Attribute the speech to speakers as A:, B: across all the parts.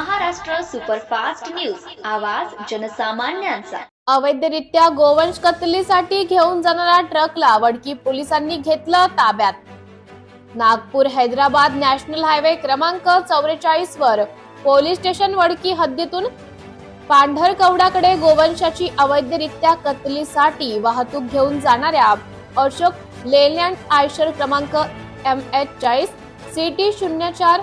A: Superfast news. आवाज जनसामान्यांचा.
B: अवैधरित्या गोवंश कत्तलीसाठी घेऊन जाणाऱ्या ट्रकला वडकी पोलिसांनी घेतलं ताब्यात. नागपूर हैदराबाद नॅशनल हायवे क्रमांक चौवेचाळीस वर पोलीस स्टेशन वडकी हद्दीतून पांढरकवडाकडे गोवंशाची अवैधरित्या कत्तलीसाठी वाहतूक घेऊन जाणाऱ्या अशोक लेलँड आयशर क्रमांक एम एच चाळीस सी टी शून्य चार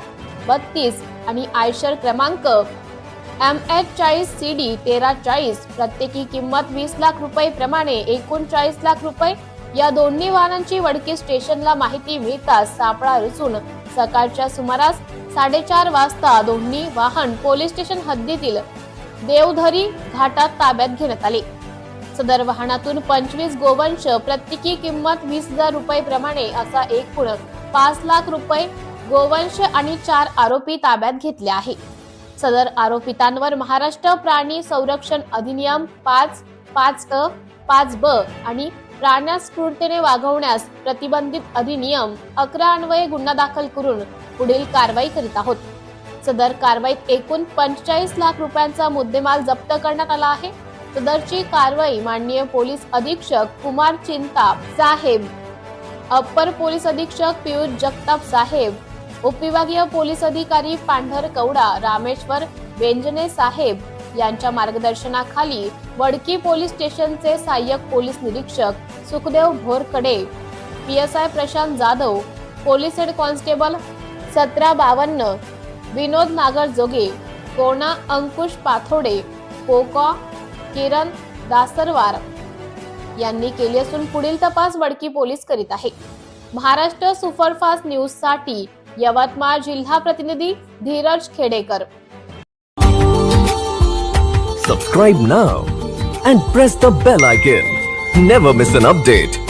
B: बत्तीस आणि आयशर क्रमांक एम एच चाळीस सी डी तेरा चाळीस. प्रत्येकी किंमत वीस लाख रुपये प्रमाणे एकोणचाळीस लाख रुपये. या दोन्ही वाहनांची वडकी स्टेशनला माहिती मिळताच सापळा रचून सकाळच्या सुमारास साडेचार वाजता दोन्ही वाहन पोलीस स्टेशन हद्दीतील देवधरी घाटात ताब्यात घेण्यात आले. सदर वाहनातून पंचवीस गोवंश प्रत्येकी किंमत वीस हजार रुपये प्रमाणे असा एकूण पाच लाख रुपये गोवंश आणि चार आरोपी ताब्यात घेतले आहे. सदर आरोपितांवर महाराष्ट्र प्राणी संरक्षण अधिनियम पाच पाच अ पाच ब आणि प्राण्यास वागवण्यास प्रतिबंधित अधिनियम अकरा अन्वये गुन्हा दाखल करून पुढील कारवाई करीत आहोत. सदर कारवाईत एकूण पंचेचाळीस लाख रुपयांचा मुद्देमाल जप्त करण्यात आला आहे. सदरची कारवाई माननीय पोलीस अधीक्षक कुमार चिंता साहेब अप्पर पोलीस अधीक्षक पियुष जगताप साहेब उपविभागीय पोलीस अधिकारी पांढर कवडा रामेश्वर बेंजने साहेब यांच्या मार्गदर्शनाखाली वडकी पोलीस स्टेशनचे सहाय्यक पोलीस निरीक्षक Sukhdev Bhorkade P S I Prashant Jadhav police head constable सतरा बावन्न विनोद नागर जोगे कोणा अंकुश पाथोडे पोका किरण दासरवार यांनी केली असून पुढील तपास वडकी पोलीस करीत आहे. महाराष्ट्र सुपरफास्ट न्यूजसाठी यवतमाळ जिल्हा प्रतिनिधी Dhiraj Khedekar
C: Subscribe now and press the bell icon. Never miss an update.